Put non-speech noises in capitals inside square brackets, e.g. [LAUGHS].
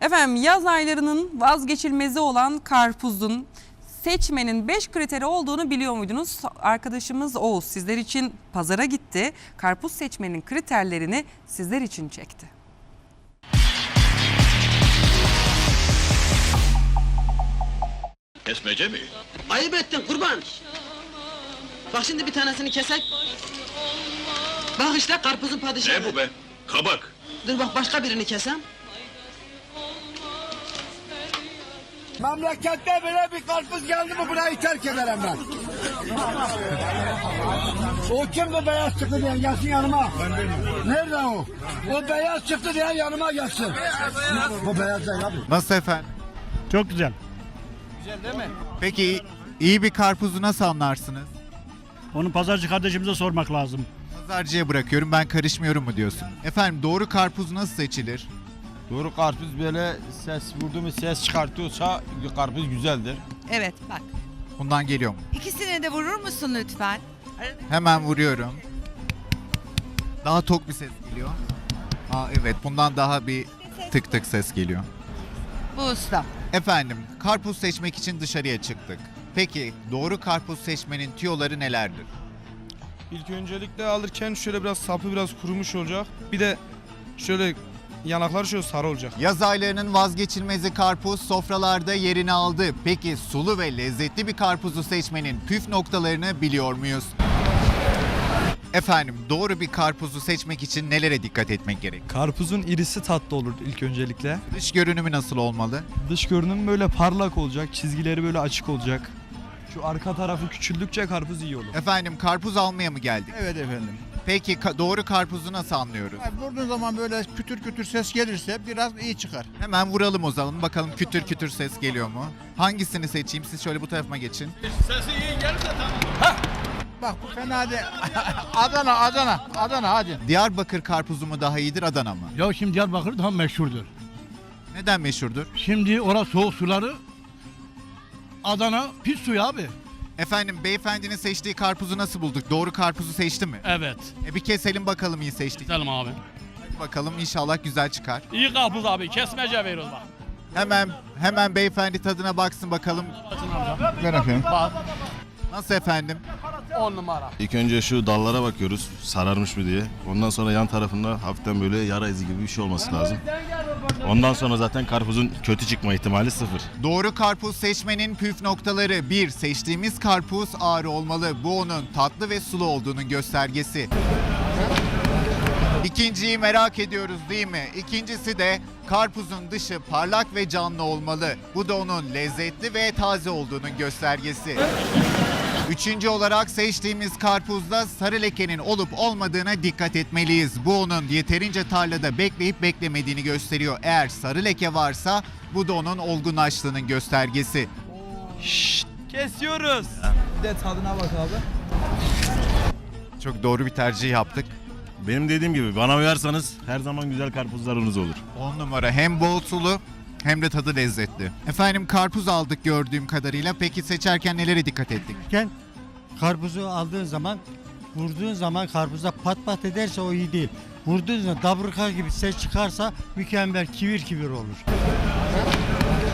Efendim yaz aylarının vazgeçilmezi olan karpuzun seçmenin 5 kriteri olduğunu biliyor muydunuz? Arkadaşımız Oğuz sizler için pazara gitti. Karpuz seçmenin kriterlerini sizler için çekti. Kesmece mi? Ayıp ettin kurban. Bak şimdi bir tanesini kesek. Bak işte karpuzun padişahı. Ne bu be? Kabak. Dur bak başka birini kesem. Memlekette böyle bir karpuz geldi mi burayı terk ederim ben. O kimdi beyaz çıktı diye gelsin yanıma. Nerede o? O beyaz çıktı diye yanıma gelsin. Bu beyaz değil abi. Nasıl efendim? Çok güzel. Peki iyi bir karpuzu nasıl anlarsınız? Onu pazarcı kardeşimize sormak lazım. Pazarcıya bırakıyorum ben karışmıyorum mu diyorsun? Efendim doğru karpuz nasıl seçilir? Doğru karpuz böyle ses vurdu mu ses çıkartıyorsa karpuz güzeldir. Evet bak. Bundan geliyor mu? İkisine de vurur musun lütfen? Hemen vuruyorum. Daha tok bir ses geliyor. Aa evet bundan daha bir tık tık ses geliyor. Bu usta. Efendim karpuz seçmek için dışarıya çıktık. Peki doğru karpuz seçmenin tüyoları nelerdir? İlk öncelikle alırken şöyle biraz sapı biraz kurumuş olacak. Bir de şöyle yanakları şöyle sarı olacak. Yaz aylarının vazgeçilmezi karpuz sofralarda yerini aldı. Peki sulu ve lezzetli bir karpuzu seçmenin püf noktalarını biliyor muyuz? Efendim doğru bir karpuzu seçmek için nelere dikkat etmek gerek? Karpuzun irisi tatlı olur ilk öncelikle. Dış görünümü nasıl olmalı? Dış görünüm böyle parlak olacak, çizgileri böyle açık olacak. Şu arka tarafı küçüldükçe karpuz iyi olur. Efendim karpuz almaya mı geldik? Evet efendim. Peki ka- doğru karpuzu nasıl anlıyoruz? Vurduğun zaman böyle kütür kütür ses gelirse biraz iyi çıkar. Hemen vuralım o zaman bakalım kütür kütür ses geliyor mu? Hangisini seçeyim? Siz şöyle bu tarafa geçin. Bak bu fena değil. [LAUGHS] Adana, Adana, Adana hadi. Diyarbakır karpuzu mu daha iyidir Adana mı? Ya şimdi Diyarbakır daha meşhurdur. Neden meşhurdur? Şimdi orası soğuk suları Adana pis suyu abi. Efendim beyefendinin seçtiği karpuzu nasıl bulduk? Doğru karpuzu seçti mi? Evet. E bir keselim bakalım iyi seçtik. Gidelim abi. Hadi bakalım inşallah güzel çıkar. İyi karpuz abi kesmece veriyoruz bak. Hemen hemen beyefendi tadına baksın bakalım. Ver efendim. Nasıl efendim? 10 numara. İlk önce şu dallara bakıyoruz sararmış mı diye. Ondan sonra yan tarafında hafiften böyle yara izi gibi bir şey olması lazım. Ondan sonra zaten karpuzun kötü çıkma ihtimali sıfır. Doğru karpuz seçmenin püf noktaları 1. Seçtiğimiz karpuz ağrı olmalı. Bu onun tatlı ve sulu olduğunun göstergesi. İkinciyi merak ediyoruz değil mi? İkincisi de karpuzun dışı parlak ve canlı olmalı. Bu da onun lezzetli ve taze olduğunun göstergesi. Üçüncü olarak seçtiğimiz karpuzda sarı lekenin olup olmadığına dikkat etmeliyiz. Bu onun yeterince tarlada bekleyip beklemediğini gösteriyor. Eğer sarı leke varsa bu da onun olgunlaştığının göstergesi. Kesiyoruz. Bir de tadına bak abi. Çok doğru bir tercih yaptık. Benim dediğim gibi bana uyarsanız her zaman güzel karpuzlarınız olur. 10 numara hem bol sulu hem de tadı lezzetli. Efendim karpuz aldık gördüğüm kadarıyla. Peki seçerken nelere dikkat ettik? karpuzu aldığın zaman vurduğun zaman karpuza pat pat ederse o iyi değil. Vurduğun zaman dabruka gibi ses çıkarsa mükemmel kivir kivir olur.